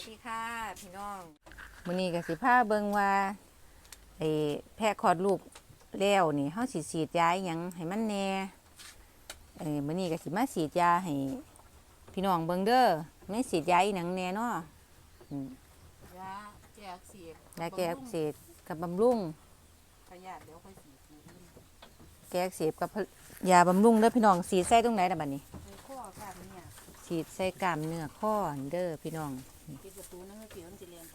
วัสดีค่ะพี่น้องมื้อนี้ก็สิพาเบิ่งว่าไอ้แพะคลอดลูกแล้วนี่เฮาสิฉีดยาอิหยังให้มันแหน่เอ้มื้อนี้ก็สิมาฉีดยาให้พี่น้องเบิ่งเด้อแม่ฉีดยาอีหยังแหน่เนาะอืมยาแก้อักเสบยาแก้อักเสบกับบำรุงพยาธิเดี๋ยวค่อยสีดมื้ออื่นแก้อักเสบกับยาบำรุงเด้อพี่น้องฉีดใส่ตรงไหนล่ะบัดนี้ในข้อกล้ามเนี่ย ฉีดใส่กล้ามเนื้อข้อเด้อพี่น้อง ปิดประตูนั่นก็เสียมันสิเรียน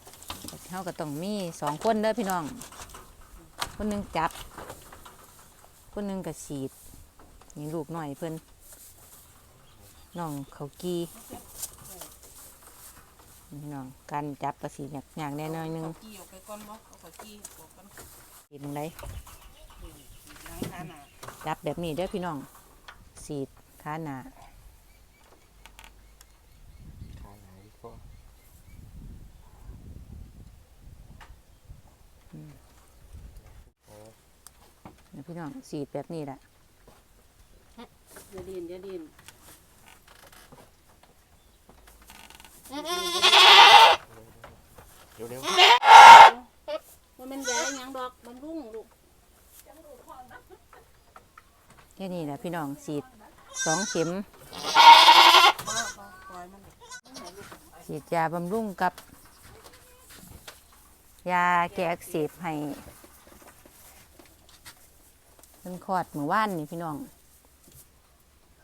เฮาก็ต้องมีสองคนเด้อพี่น้อง คนหนึงจับ คนหนึงก็ฉีดนี่ลูกหน่อยเพิ่นน้องเขากีพี่น้องการจับก็สีหนักอย่างแน่นอนหนึงเอากี้ออกไปก่อนบ่เอาเขากี้ออกก่อนฉีดตรงไหนหลังขาหน้าจับแบบนี้เด้อพี่น้องฉีดขาหนาขาไหนก็ เด้อ พี่น้องฉีดแบบนี้แหละอย่าดินอย่าดินเดี๋ยวเดี๋ยวว่ามันยาหยังดอกบำรุงลูกแค่นี้แหละพี่น้องฉีดสองเข็มบ่บ่ปล่อยมันฉีดยาบำรุงกับ ยาแก้อักเสบให้ เพิ่นคลอดเมื่อวานนี่พี่น้อง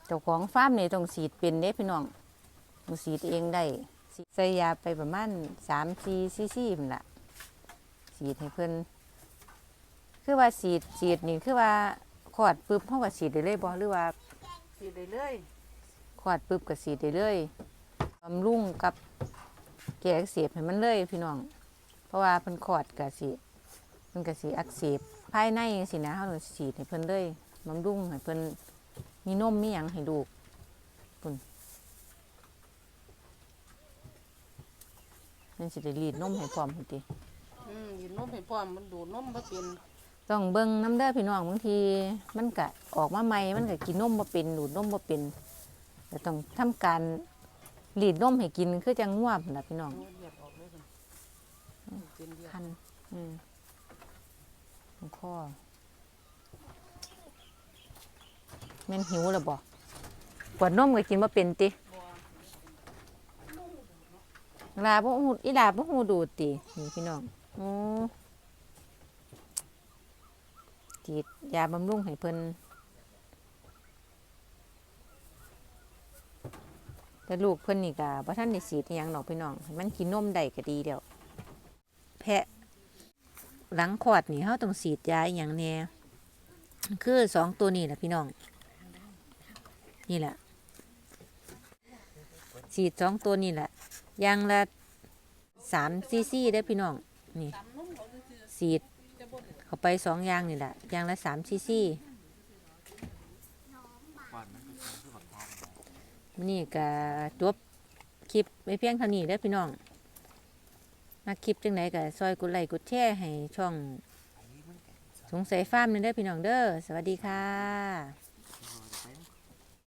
เจ้าของฟาร์มนี่ต้องฉีดเป็นเด้พี่น้องมันฉีดเองได้ฉีดใส่ยาไปประมาณสามสี่ซีซีพุ่นละฉีดให้เพิ่นคือว่าฉีดฉีดนี่คือว่าคลอดปุ๊บเขาก็ฉีดได้เลยบ่หรือว่าสีดได้เลยคลอดปุ๊บก็สีดได้เลยบำรุงกับแก้อักเสบให้มันเลยพี่น้อง เพราะว่าเพิ่นคลอดก็สิเพิ่นก็สิอักเสบ ภายในจังซี่นะเฮาก็ฉีดให้เพิ่นเลยบำรุงให้เพิ่นมีนมมีหยังให้ลูกปุ่นนั่นสิได้รีดนมให้พร้อมพุ่นติอืมยินนมให้พร้อมมันดูดนมบ่เป็นต้องเบิ่งน้ำเด้อพี่น้องบางทีมันก็ออกมาใหม่มันก็กินนมบ่เป็นดูดนมบ่เป็นก็ต้องทำการรีดนมให้กินคือจังง่วงล่ะพี่น้องเอาเลือดออกเลยกันเป็นเลือดคันอืม ตรงข้อแม่นหิวแล้วบ่ปวดนมก็กินมาเป็นติลาบ่ฮู้อีลาบ่ฮู้ดูตินี่พี่น้องโอ้ฉีดยาบำรุงให้เพิ่นแต่ลูกเพิ่นนี่ก็บ่ทันได้ฉีดอิหยังดอกพี่น้องให้มันกินนมได้ก็ดีแล้วแพะ หลังคลอดนี่เขาต้องฉีดยาอย่างแน่คือสองตัวนี้แหละพี่น้อง นี่แหละฉีดสองตัวนี่แหละยางละสามซีซีได้พี่น้องนี่ฉีดเข้าไปสองยางนี่แหละยางละสามซีซีนี่ก็จบคลิปไว้เพียงเท่านี้เด้พี่น้อง มาคลิปจังไหนก็ซอยกดไลค์กดแชร์ให้ช่อง สงสัยฟาร์มนึงเด้อพี่น้องเด้อสวัสดีค่ะ